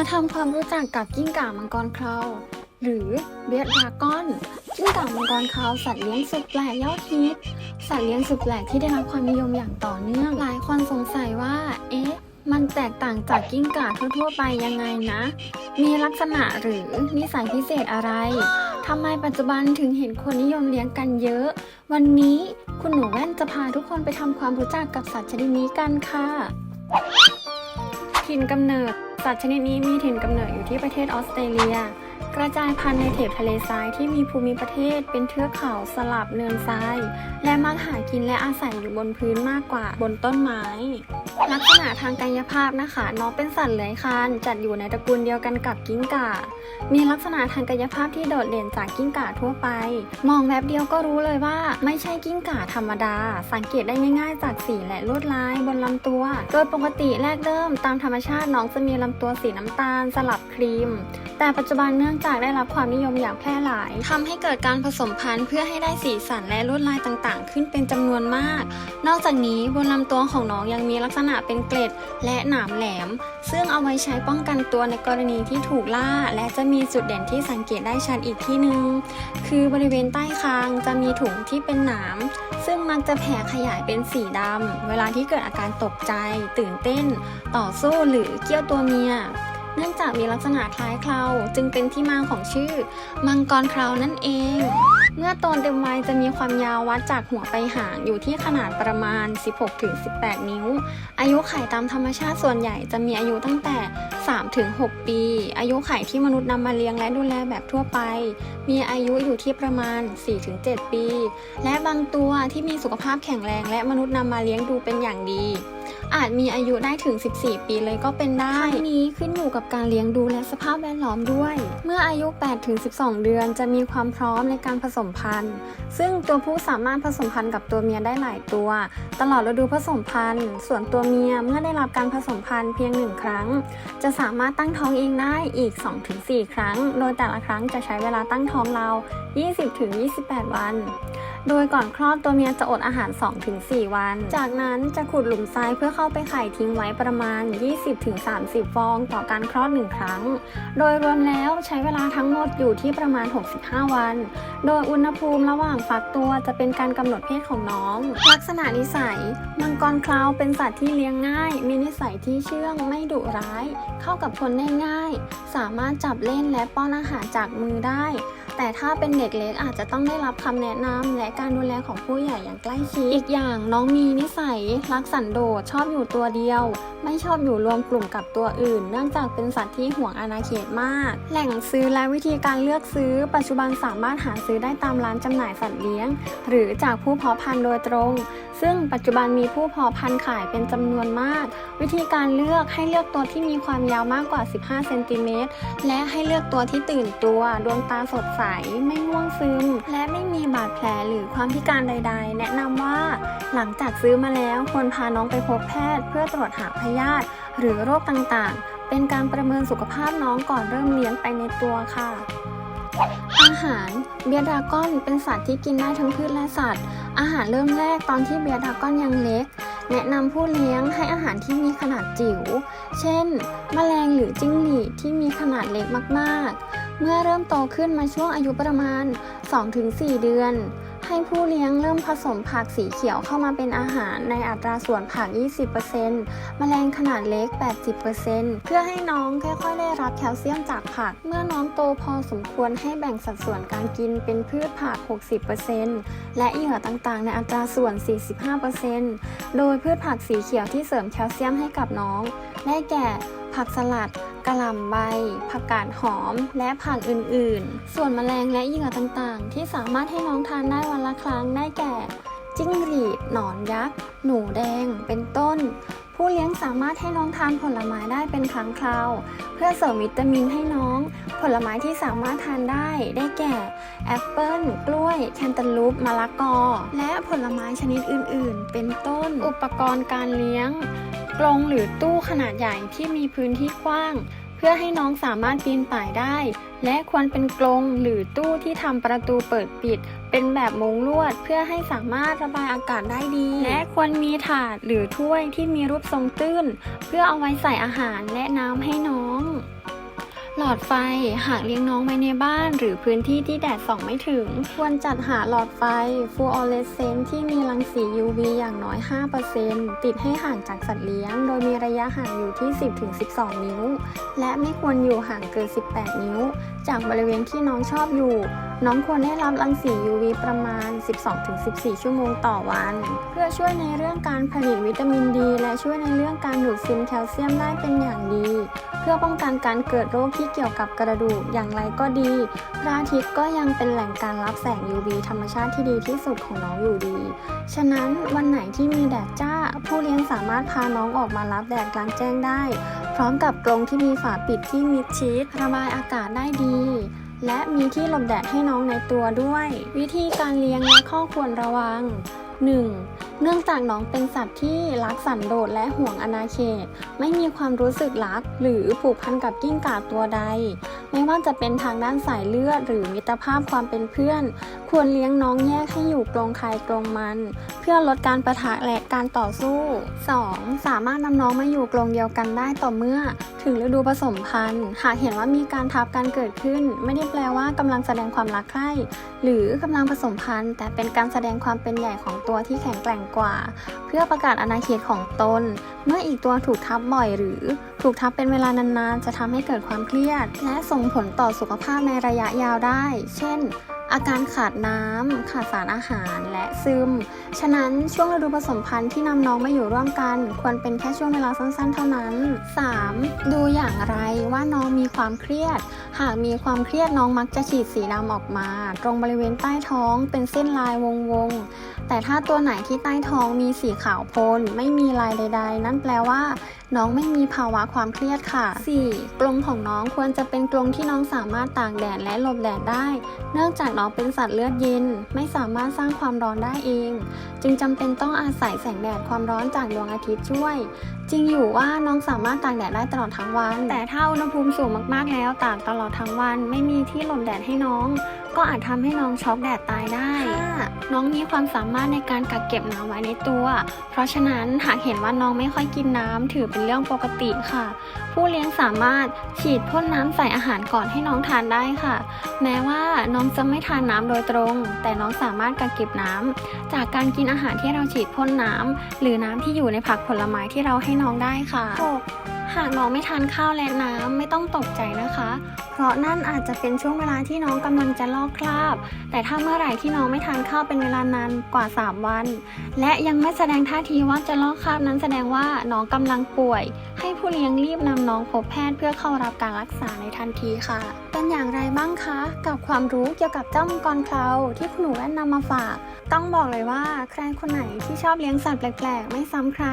มาทำความรู้จักกับกิ้งก่ามังกรเคราหรือเบียดดากอน กิ้งก่ามังกรเคราสัตว์เลี้ยงสุดแปลกยอดฮิต สัตว์เลี้ยงสุดแปลกที่ได้รับความนิยมอย่างต่อเนื่อง หลายคนสงสัยว่า เอ๊ะ มันแตกต่างจากกิ้งก่าทั่วๆไปยังไงนะ มีลักษณะหรือนิสัยพิเศษอะไรทำไมปัจจุบันถึงเห็นคนนิยมเลี้ยงกันเยอะ วันนี้คุณหนูแว่นจะพาทุกคนไปทำความรู้จักกับสัตว์ชนิดนี้กันค่ะ ถิ่นกำเนิด สัตว์ชนิดนี้มีถิ่นกำเนิดอยู่ที่ประเทศออสเตรเลียกระจายพันธุ์ในเถบทะเลทรายที่มีภูมิประเทศเป็นเทือกเขาสลับเนินทราย และมักหากินและอาศัยอยู่บนพื้นมากกว่าบนต้นไม้ ลักษณะทางกายภาพนะคะ น้องเป็นสัตว์เลื้อยคลานจัดอยู่ในตระกูลเดียวกันกับกิ้งก่า มีลักษณะทางกายภาพที่โดดเด่นจากกิ้งก่าทั่วไป มองแวบเดียวก็รู้เลยว่าไม่ใช่กิ้งก่าธรรมดา สังเกตได้ง่าย ๆ จากสีและลวดลายบนลำตัว โดยปกติแรกเริ่มตามธรรมชาติน้องจะมีลำตัวสีน้ำตาลสลับครีม แต่ปัจจุบันเนื่องื่องจากได้รับความนิยมอย่างแพร่หลายทำให้เกิดการผสมพันธุ์เพื่อให้ได้สีสันและลวดลายต่างๆ ขึ้นเป็นจำนวนมาก นอกจากนี้บนลำตัวของน้องยังมีลักษณะเป็นเกล็ดและหนามแหลม ซึ่งเอาไว้ใช้ป้องกันตัวในกรณีที่ถูกล่า และจะมีจุดเด่นที่สังเกตได้ชัดอีกที่หนึ่งคือบริเวณใต้คางจะมีถุงที่เป็นหนามซึ่งมักจะแผ่ขยายเป็นสีดำเวลาที่เกิดอาการตกใจ ตื่นเต้น ต่อสู้หรือเกี้ยวตัวเมีย เนื่องจากมีลักษณะคล้ายเคราจึงเป็นที่มาของชื่อ มังกรเครานั่นเอง เมื่อโตนเต็มวัยจะมีความยาววัดจากหัวไปหางอยู่ที่ขนาดประมาณ 16-18 นิ้ว อายุไข่ตามธรรมชาติส่วนใหญ่จะมีอายุตั้งแต่ 3-6 ปี อายุไข่ที่มนุษย์นำมาเลี้ยงและดูแลแบบทั่วไป มีอายุอยู่ที่ประมาณ 4-7 ปี และบางตัวที่มีสุขภาพแข็งแรงและมนุษย์นำมาเลี้ยงดูเป็นอย่างดี อาจมีอายุได้ถึง 14 ปีเลยก็เป็นได้ทั้งนี้ขึ้นอยู่กับการเลี้ยงดูและสภาพแวดล้อมด้วย เมื่ออายุ 8-12 เดือนจะมีความพร้อมในการผสมพันธุ์ ซึ่งตัวผู้สามารถผสมพันธุ์กับตัวเมียได้หลายตัว ตลอดฤดูผสมพันธุ์ ส่วนตัวเมียเมื่อได้รับการผสมพันธุ์เพียงหนึ่งครั้ง จะสามารถตั้งท้องเองได้อีก 2-4 ครั้ง โดยแต่ละครั้งจะใช้เวลาตั้งท้องราว20-28 วัน โดยก่อนคลอดตัวเมียจะอดอาหาร 2-4 วัน จากนั้นจะขุดหลุมทรายเพื่อเข้าไปไข่ทิ้งไว้ประมาณ 20-30 ฟองต่อการคลอด 1 ครั้ง โดยรวมแล้วใช้เวลาทั้งหมดอยู่ที่ประมาณ 65 วัน โดยอุณหภูมิระหว่างฟักตัวจะเป็นการกำหนดเพศของน้อง ลักษณะนิสัย มังกรคลาวเป็นสัตว์ที่เลี้ยงง่าย มีนิสัยที่เชื่องไม่ดุร้าย เข้ากับคนได้ง่าย สามารถจับเล่นและป้อนอาหารจากมือได้ แต่ถ้าเป็นเด็กเล็กอาจจะต้องได้รับคำแนะนำและการดูแลของผู้ใหญ่อย่างใกล้ชิด อีกอย่างน้องมีนิสัยรักสันโดษชอบอยู่ตัวเดียว ไม่ชอบอยู่รวมกลุ่มกับตัวอื่น เนื่องจากเป็นสัตว์ที่ห่วงอาณาเขตมาก แหล่งซื้อและวิธีการเลือกซื้อ ปัจจุบันสามารถหาซื้อได้ตามร้านจำหน่ายสัตว์เลี้ยง หรือจากผู้เพาะพันธุ์โดยตรง ซึ่งปัจจุบันมีผู้เพาะพันธุ์ขายเป็นจำนวนมาก วิธีการเลือกให้เลือกตัวที่มีความยาวมากกว่า 15 เซนติเมตร และให้เลือกตัวที่ตื่นตัว ดวงตาสดใสไม่ง่วงซึม และไม่มีบาดแผลหรือความพิการใด ๆ แนะนำว่าหลังจากซื้อมาแล้วควรพาน้องไปพบแพทย์ เพื่อตรวจหาพยาธิหรือโรคต่างๆ เป็นการประเมินสุขภาพน้องก่อนเริ่มเลี้ยงไปในตัวค่ะอาหารเบียร์ดาก้อนเป็นสัตว์ที่กินได้ทั้งพืชและสัตว์ อาหารเริ่มแรกตอนที่เบียร์ดาก้อนยังเล็ก แนะนำผู้เลี้ยงให้อาหารที่มีขนาดจิ๋ว เช่น แมลงหรือจิ้งหรีดที่มีขนาดเล็กมากๆ เมื่อเริ่มโตขึ้นมาช่วงอายุประมาณ 2-4 เดือน ให้ผู้เลี้ยงเริ่มผสมผักสีเขียวเข้ามาเป็นอาหารในอัตราส่วนผัก 20%แมลงขนาดเล็ก 80%เพื่อให้น้องค่อยๆ ได้รับแคลเซียมจากผัก เมื่อน้องโตพอสมควรให้แบ่งสัดส่วนการกินเป็นพืชผัก 60%และเหยื่อต่างๆ ในอัตราส่วน 45%โดยพืชผักสีเขียวที่เสริมแคลเซียมให้กับน้อง ได้แก่ ผักสลัดกระหล่ำใบ ผักกาดหอม และผักอื่นๆ ส่วนแมลงและเหยื่อต่างๆ ที่สามารถให้น้องทานได้วันละครั้งได้แก่ จิ้งหรีด หนอนยักษ์ หนูแดง เป็นต้น ผู้เลี้ยงสามารถให้น้องทานผลไม้ได้เป็นครั้งคราว เพื่อเสริมวิตามินให้น้อง ผลไม้ที่สามารถทานได้ได้แก่แอปเปิ้ลกล้วย แคนตาลูปมะละกอ และผลไม้ชนิดอื่นๆ เป็นต้น อุปกรณ์การเลี้ยง กรงหรือตู้ขนาดใหญ่ที่มีพื้นที่กว้าง เพื่อให้น้องสามารถปีนป่ายได้ และควรเป็นกรงหรือตู้ที่ทำประตูเปิดปิด เป็นแบบมุงลวดเพื่อให้สามารถระบายอากาศได้ดี และควรมีถาดหรือถ้วยที่มีรูปทรงตื้น เพื่อเอาไว้ใส่อาหารและน้ำให้น้อง หลอดไฟหากเลี้ยงน้องไว้ในบ้าน หรือพื้นที่ที่แดดส่องไม่ถึง ควรจัดหาหลอดไฟฟูออเรสเซนที่มีรังสี UV อย่างน้อย 5%ติดให้ห่างจากสัตว์เลี้ยง โดยมีระยะห่างอยู่ที่ 10-12 นิ้ว และไม่ควรอยู่ห่างเกิน 18 นิ้ว จากบริเวณที่น้องชอบอยู่ น้องควรได้รับรังสี UV ประมาณ 12-14 ชั่วโมงต่อวัน เพื่อช่วยในเรื่องการผลิตวิตามินดี และช่วยในเรื่องการดูดซึมแคลเซียมได้เป็นอย่างดี เพื่อป้องกันการเกิดโรคที่เกี่ยวกับกระดูกอย่างไรก็ดี พระอาทิตย์ก็ยังเป็นแหล่งการรับแสง UV ธรรมชาติที่ดีที่สุดของน้องอยู่ดี ฉะนั้นวันไหนที่มีแดดจ้า ผู้เลี้ยงสามารถพาน้องออกมารับแดดกลางแจ้งได้ พร้อมกับกรงที่มีฝาปิดที่มิดชิดระบายอากาศได้ดี และมีที่หลบแดดให้น้องในตัวด้วย วิธีการเลี้ยงและข้อควรระวัง 1. เนื่องจากน้องเป็นสัตว์ที่รักสันโดษและห่วงอนาเขต ไม่มีความรู้สึกรัก หรือผูกพันกับกิ้งก่าตัวใด ไม่ว่าจะเป็นทางด้านสายเลือด หรือมิตรภาพความเป็นเพื่อน ควรเลี้ยงน้องแยกให้อยู่กรงใครกรงมัน เพื่อลดการประทะและการต่อสู้ 2. สามารถนำน้องมาอยู่กรงเดียวกันได้ต่อเมื่อ ถึงฤดูผสมพันธุ์ หากเห็นว่ามีการทับกันเกิดขึ้น ไม่ได้แปลว่ากำลังแสดงความรักใคร่หรือกำลังผสมพันธุ์ แต่เป็นการแสดงความเป็นใหญ่ของตัวที่แข็งแกร่งกว่า เพื่อประกาศอาณาเขตของตน เมื่ออีกตัวถูกทับบ่อยหรือ ถูกทับเป็นเวลานานๆ จะทำให้เกิดความเครียด และส่งผลต่อสุขภาพในระยะยาวได้ เช่น อาการขาดน้ำ ขาดสารอาหารและซึม ฉะนั้นช่วงฤดูผสมพันธุ์ที่นำน้องมาอยู่ร่วมกัน ควรเป็นแค่ช่วงเวลาสั้นๆ เท่านั้น 3. ดูอย่างไรว่าน้องมีความเครียด หากมีความเครียดน้องมักจะฉีดสีดำออกมา ตรงบริเวณใต้ท้องเป็นเส้นลายวงๆ แต่ถ้าตัวไหนที่ใต้ท้องมีสีขาวโพลนไม่มีลายใด ๆ นั่นแปลว่า น้องไม่มีภาวะความเครียดค่ะ 4. กรงของน้องควรจะเป็นกรงที่น้องสามารถตากแดดและหลบแดดได้ เนื่องจากน้องเป็นสัตว์เลือดเย็น ไม่สามารถสร้างความร้อนได้เอง จึงจำเป็นต้องอาศัยแสงแดดความร้อนจากดวงอาทิตย์ช่วย จริงอยู่ว่าน้องสามารถตากแดดได้ตลอดทั้งวัน แต่ถ้าอุณหภูมิสูงมากๆแล้วตากตลอดทั้งวัน ไม่มีที่หลบแดดให้น้อง ก็อาจทำให้น้องช็อกแดดตายได้ น้องมีความสามารถในการกักเก็บน้ำไว้ในตัว เพราะฉะนั้นหากเห็นว่าน้องไม่ค่อยกินน้ำถือเป็นเรื่องปกติค่ะ ผู้เลี้ยงสามารถฉีดพ่นน้ำใส่อาหารก่อนให้น้องทานได้ค่ะ แม้ว่าน้องจะไม่ทานน้ำโดยตรง แต่น้องสามารถกักเก็บน้ำจากการกินอาหารที่เราฉีดพ่นน้ำหรือน้ำที่อยู่ในผักผลไม้ที่เราให้น้องได้ค่ะ หากน้องไม่ทานข้าวและน้ำไม่ต้องตกใจนะคะ เพราะนั่นอาจจะเป็นช่วงเวลาที่น้องกำลังจะลอกคราบ แต่ถ้าเมื่อไหร่ที่น้องไม่ทานข้าวเป็นเวลานานกว่า 3 วัน และยังไม่แสดงท่าทีว่าจะลอกคราบนั้นแสดงว่าน้องกำลังป่วย ให้ผู้เลี้ยงรีบนำน้องพบแพทย์เพื่อเข้ารับการรักษาในทันทีค่ะ เป็นอย่างไรบ้างคะ กับความรู้เกี่ยวกับเจ้ามังกรเคราที่คุณหนูแว่นนำมาฝาก ต้องบอกเลยว่าใครคนไหนที่ชอบเลี้ยงสัตว์แปลกๆ ไม่ซ้ำใคร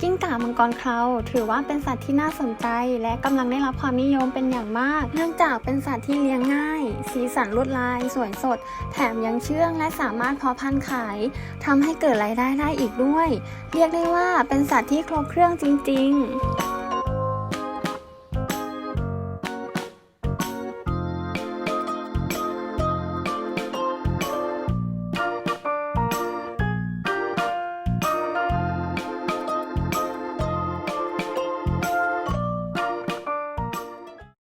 กิ้งก่ามังกรเคราถือว่าเป็นสัตว์ที่น่าสนใจ และกำลังได้รับความนิยมเป็นอย่างมาก เนื่องจากเป็นสัตว์ที่เลี้ยงง่าย สีสันลวดลาย สวยสด แถมยังเชื่องและสามารถเพาะพันธุ์ขายทำให้เกิดรายได้ได้อีกด้วย เรียกได้ว่าเป็นสัตว์ที่ครบเครื่องจริง ๆ